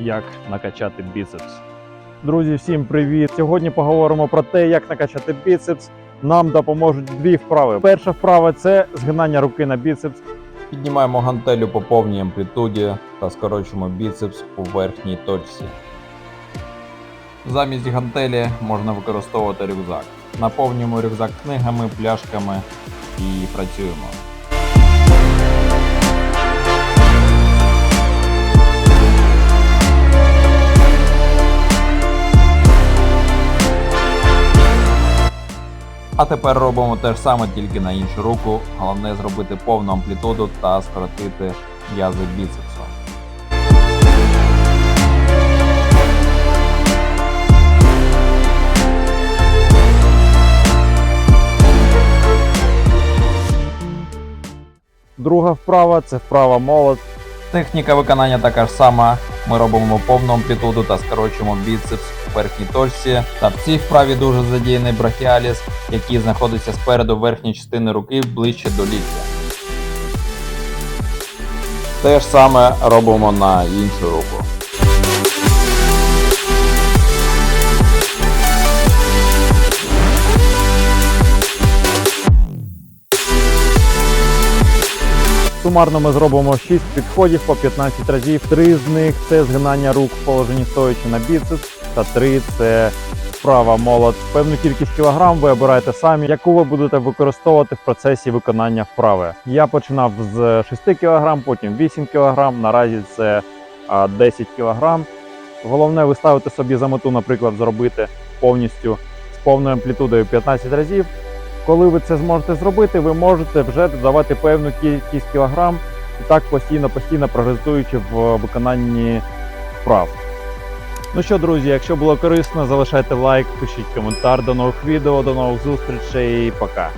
як накачати біцепс. Друзі, всім привіт! Сьогодні поговоримо про те, як накачати біцепс. Нам допоможуть дві вправи. Перша вправа це згинання руки на біцепс. Піднімаємо гантелю по повній амплітуді та скорочуємо біцепс у верхній точці. Замість гантелі можна використовувати рюкзак. Наповнюємо рюкзак книгами, пляшками і працюємо. А тепер робимо те ж саме тільки на іншу руку. Головне зробити повну амплітуду та скоротити м'язи біцепсу. Друга вправа це вправа молот. Техніка виконання така ж сама. Ми робимо повну амплітуду та скорочуємо біцепс у верхній точці. Та в цій вправі дуже задіяний брахіаліс, який знаходиться спереду верхньої частини руки ближче до ліктя. Те ж саме робимо на іншу руку. Сумарно ми зробимо 6 підходів по 15 разів. Три з них це згинання рук в положенні стоячи на біцепс, та три це вправа молот. Певну кількість кілограм ви обираєте самі, яку ви будете використовувати в процесі виконання вправи. Я починав з 6 кг, потім 8 кг, наразі це 10 кг. Головне, ви ставите собі за мету, наприклад, зробити повністю з повною амплітудою 15 разів. Коли ви це зможете зробити, ви можете вже додавати певну кількість кілограм і так постійно-постійно прогресуючи в виконанні вправ. Ну що, друзі, якщо було корисно, залишайте лайк, пишіть коментар. До нових відео, до нових зустрічей. Пока.